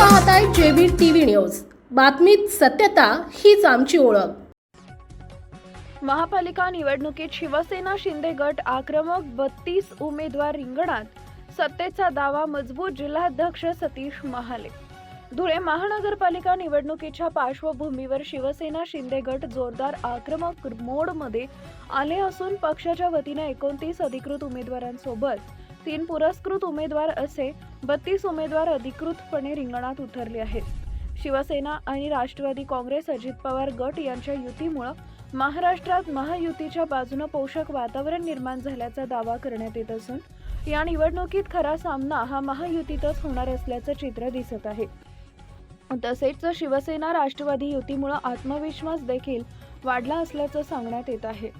पाहताय JB TV news. बातमीत सत्यता हीच आमची ओळख. महापालिका निवडणुकीत शिवसेना शिंदे गट आक्रमक बत्तीस उमेदवार रिंगणात. सत्तेचा दावा मजबूत जिल्हाध्यक्ष सतीश महाले. धुळे महानगरपालिका निवडणुकीच्या पार्श्वभूमीवर शिवसेना शिंदे गट जोरदार आक्रमक मोडमध्ये आले असून पक्षाच्या वतीने एकोणतीस अधिकृत उमेदवारांसोबत तीन पुरस्कृत उमेदवार असे बत्तीस उमेदवार अधिकृतपणे रिंगणात उतरले आहेत. शिवसेना आणि राष्ट्रवादी काँग्रेस अजित पवार गट यांच्या युतीमुळं महाराष्ट्रात महायुतीच्या बाजूनं पोषक वातावरण निर्माण झाल्याचा दावा करण्यात येत असून या निवडणुकीत खरा सामना हा महायुतीतच होणार असल्याचं चित्र दिसत आहे. तसेच शिवसेना राष्ट्रवादी युतीमुळं आत्मविश्वास देखील वाढला असल्याचं सांगण्यात येत आहे.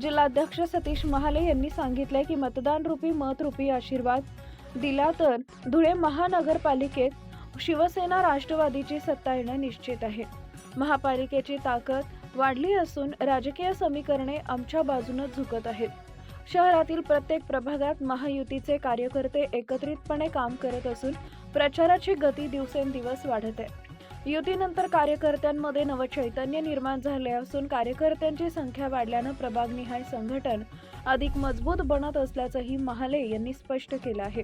जिल्हाध्यक्ष सतीश महाले यांनी सांगितले की मतदान रूपी मत रूपी आशीर्वाद दिला तर धुळे महानगरपालिकेत शिवसेना राष्ट्रवादीची सत्ता येणं निश्चित आहे. महापालिकेची ताकद वाढली असून राजकीय समीकरणे आमच्या बाजूनं झुकत आहेत. शहरातील प्रत्येक प्रभागात महायुतीचे कार्यकर्ते एकत्रितपणे काम करत असून प्रचाराची गती दिवसेंदिवस वाढत आहे. युतीनंतर कार्यकर्त्यांमध्ये नवचैतन्य निर्माण झाले असून कार्यकर्त्यांची संख्या वाढल्यानं प्रभागनिहाय संघटन अधिक मजबूत बनत असल्याचंही महाले यांनी स्पष्ट केलं आहे.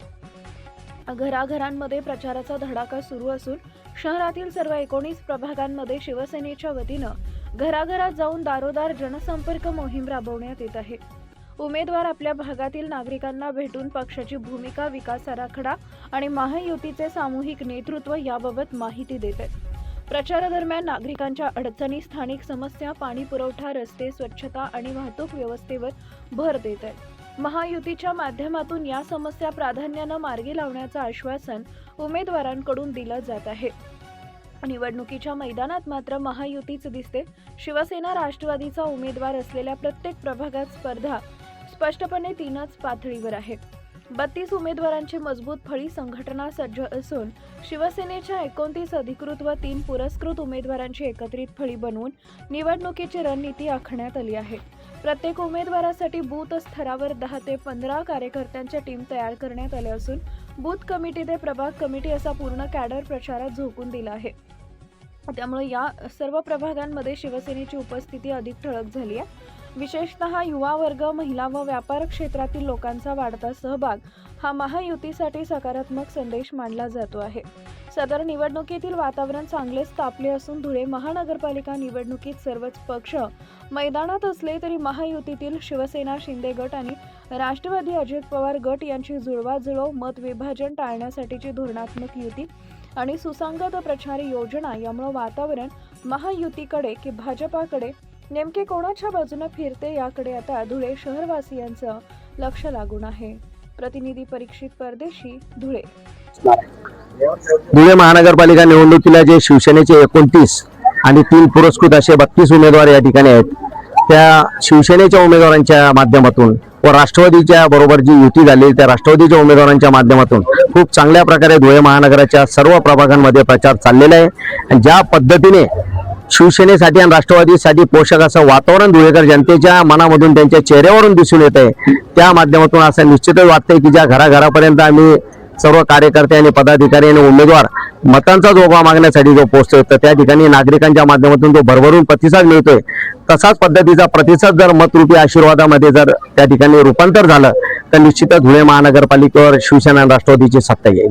घराघरांमध्ये प्रचाराचा धडाका सुरू असून शहरातील सर्व एकोणीस प्रभागांमध्ये शिवसेनेच्या वतीनं घराघरात जाऊन दारोदार जनसंपर्क मोहीम राबवण्यात येत आहे. उमेदवार आपल्या भागातील नागरिकांना भेटून पक्षाची भूमिका विकास आराखडा आणि महायुतीचे सामूहिक नेतृत्व याबाबत माहिती देत आहेत. प्रचारादरम्यान नागरिकांच्या अडचणी स्थानिक समस्या पाणी पुरवठा रस्ते स्वच्छता आणि वाहतूक व्यवस्थेवर भर देत आहेत. महायुतीच्या माध्यमातून या समस्या प्राधान्यानं मार्गी लावण्याचं आश्वासन उमेदवारांकडून दिलं जात आहे. निवडणुकीच्या मैदानात मात्र महायुतीच दिसते. शिवसेना राष्ट्रवादीचा उमेदवार असलेल्या प्रत्येक प्रभागात स्पर्धा स्पष्टपणे तीनच पातळीवर आहे. बत्तीस उमेदवारांची मजबूत फळी संघटना सज्ज असून शिवसेनेच्या एकोणतीस अधिकृत व तीन पुरस्कृत उमेदवारांची एकत्रित फळी बनवून निवडणुकीची रणनीती आखण्यात आली आहे. प्रत्येक उमेदवारासाठी बूथ स्तरावर दहा ते पंधरा कार्यकर्त्यांच्या टीम तयार करण्यात आल्या असून बूथ कमिटी ते प्रभाग कमिटी असा पूर्ण कॅडर प्रचारात झोकून दिला आहे. त्यामुळे या सर्व प्रभागांमध्ये शिवसेनेची उपस्थिती अधिक ठळक झाली आहे. विशेषतः युवा वर्ग महिला व व्यापार क्षेत्रातील लोकांचा वाढता सहभाग हा महायुतीसाठी सकारात्मक संदेश मानला जातो आहे. सदर निवडणुकीतील वातावरण चांगलेच तापले असून धुळे महानगरपालिका निवडणुकीत सर्वच पक्ष मैदानात असले तरी महायुतीतील शिवसेना शिंदे गट आणि राष्ट्रवादी अजित पवार गट यांची जुळवाजुळव मत विभाजन टाळण्यासाठीची धोरणात्मक युती आणि सुसंगत प्रचार योजना यामुळे वातावरण महायुतीकडे की भाजपाकडे नेमके कोणाच्या बाजूने फिरते याकडे आता धुळे शहरवासियांचं लक्ष लागून आहे. प्रतिनिधी परीक्षित परदेशी धुळे. धुळे महानगरपालिका निवडणुकीला जे शिवसेनेचे एकोणतीस आणि तीन पुरस्कृत असे बत्तीस उमेदवार या ठिकाणी आहेत. त्या शिवसेनेच्या उमेदवारांच्या माध्यमातून व राष्ट्रवादीच्या बरोबर जी युती झाली त्या राष्ट्रवादीच्या उमेदवारांच्या माध्यमातून खूप चांगल्या प्रकारे धुळे महानगराच्या सर्व प्रभागांमध्ये प्रचार चाललेला आहे. आणि ज्या पद्धतीने शिवसेनेसाठी आणि राष्ट्रवादीसाठी पोषक असं वातावरण धुळेकर जनतेच्या मनामधून त्यांच्या चेहऱ्यावरून दिसून येत आहे त्या माध्यमातून असं निश्चितच वाटतंय की ज्या घराघरापर्यंत आम्ही सर्व कार्यकर्ते आणि पदाधिकारी आणि उमेदवार मतांचा जोगा मागण्यासाठी जो पोहोचतोय तर त्या ठिकाणी नागरिकांच्या माध्यमातून जो भरभरून प्रतिसाद मिळतोय तसाच पद्धतीचा प्रतिसाद जर मतरूपी आशीर्वादामध्ये जर त्या ठिकाणी रूपांतर झालं तर निश्चितच धुळे महानगरपालिकेवर शिवसेना आणि राष्ट्रवादीची सत्ता येईल.